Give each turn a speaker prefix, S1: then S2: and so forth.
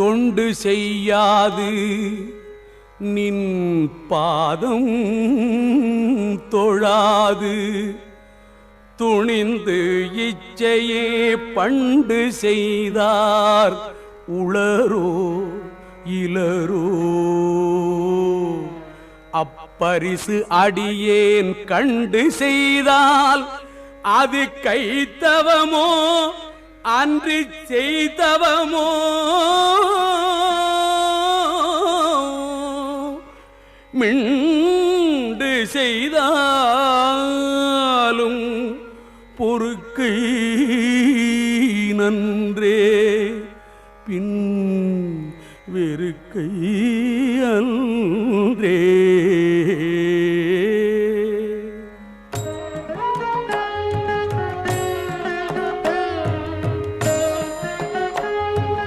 S1: தொண்டு செய்யாது. நின் பாதம் தொழாது. துணிந்து இச்சையே பண்டு செய்தார். உளரோ இளரோ. அப்பரிசு அடியேன் கண்டு செய்தால் அது கைத்தவமோ அன்று செய்தவமோ. மிண்டு செய்தாலும் பொறுக்கை நன்றே. பின் வெறுக்கை அன்றே.